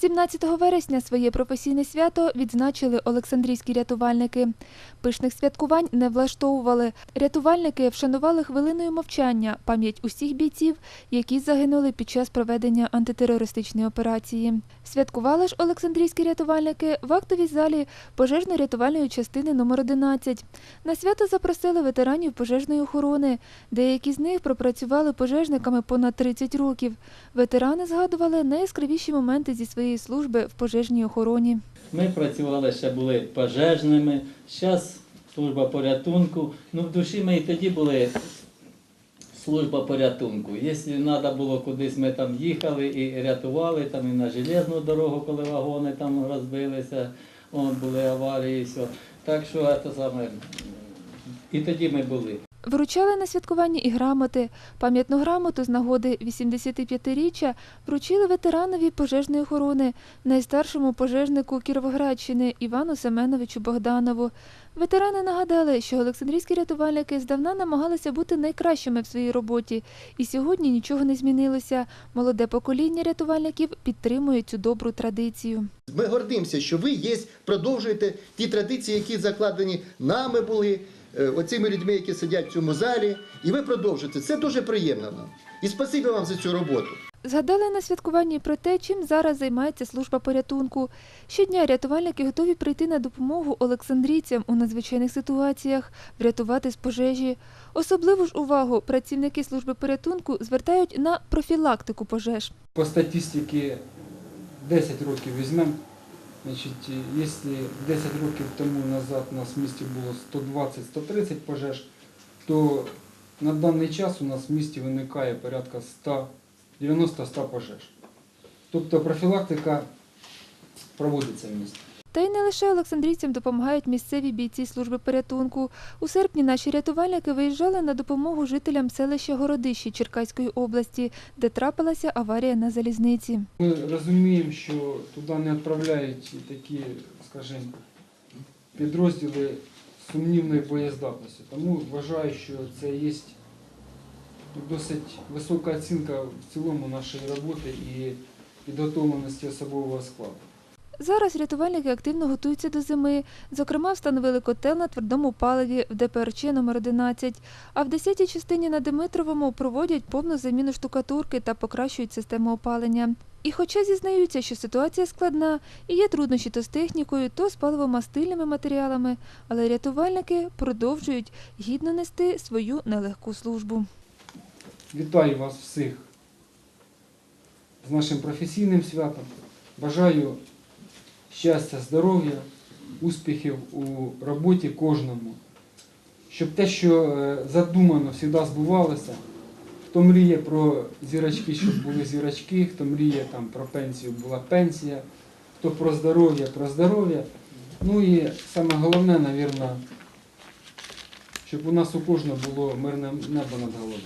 17 вересня своє професійне свято відзначили Олександрійські рятувальники. Пишних святкувань не влаштовували. Рятувальники вшанували хвилиною мовчання пам'ять усіх бійців, які загинули під час проведення антитерористичної операції. Святкували ж Олександрійські рятувальники в актовій залі пожежно-рятувальної частини номер 11. На свято запросили ветеранів пожежної охорони. Деякі з них пропрацювали пожежниками понад 30 років. Ветерани згадували найяскравіші моменти зі своєї служби в пожежній охороні. Ми працювали ще були пожежними, зараз служба порятунку. Ну, в душі ми і тоді були служба порятунку. Якщо треба було кудись, ми там їхали і рятували, там і на железну дорогу, коли вагони там розбилися, були аварії і все. Так що це саме. І тоді ми були. Вручали на святкуванні і грамоти. Пам'ятну грамоту з нагоди 85-річчя вручили ветеранові пожежної охорони, найстаршому пожежнику Кіровоградщини Івану Семеновичу Богданову. Ветерани нагадали, що Олександрійські рятувальники здавна намагалися бути найкращими в своїй роботі, і сьогодні нічого не змінилося. Молоде покоління рятувальників підтримує цю добру традицію. Ми гордимося, що ви є, продовжуєте ті традиції, які закладені нами були, оцими людьми, які сидять в цьому залі, і ви продовжуєте. Це дуже приємно нам. І спасибі вам за цю роботу. Згадали на святкуванні про те, чим зараз займається служба порятунку. Щодня рятувальники готові прийти на допомогу олександрійцям у надзвичайних ситуаціях, врятувати з пожежі. Особливу ж увагу працівники служби порятунку звертають на профілактику пожеж. По статистиці 10 років візьмемо. Значить, якщо 10 років тому назад у нас в місті було 120-130 пожеж, то на даний час у нас в місті виникає порядка 190-100 пожеж. Тобто профілактика проводиться в місті. Та й не лише олександрійцям допомагають місцеві бійці служби порятунку. У серпні наші рятувальники виїжджали на допомогу жителям селища Городищі Черкаської області, де трапилася аварія на залізниці. Ми розуміємо, що туди не відправляють такі, скажімо, підрозділи сумнівної боєздатності. Тому вважаю, що це є досить висока оцінка в цілому нашої роботи і підготовленості особового складу. Зараз рятувальники активно готуються до зими. Зокрема, встановили котел на твердому паливі в ДПРЧ номер 11 а в 10-й частині на Димитровому проводять повну заміну штукатурки та покращують систему опалення. І хоча зізнаються, що ситуація складна і є труднощі то з технікою, то з паливомастильними матеріалами, але рятувальники продовжують гідно нести свою нелегку службу. Вітаю вас всіх з нашим професійним святом. Бажаю щастя, здоров'я, успіхів у роботі кожному. Щоб те, що е, задумано, завжди збувалося. Хто мріє про зірочки, щоб були зірочки, хто мріє там, про пенсію, була пенсія, хто про здоров'я, про здоров'я. Ну і саме головне, мабуть, щоб у нас у кожного було мирне небо над головою.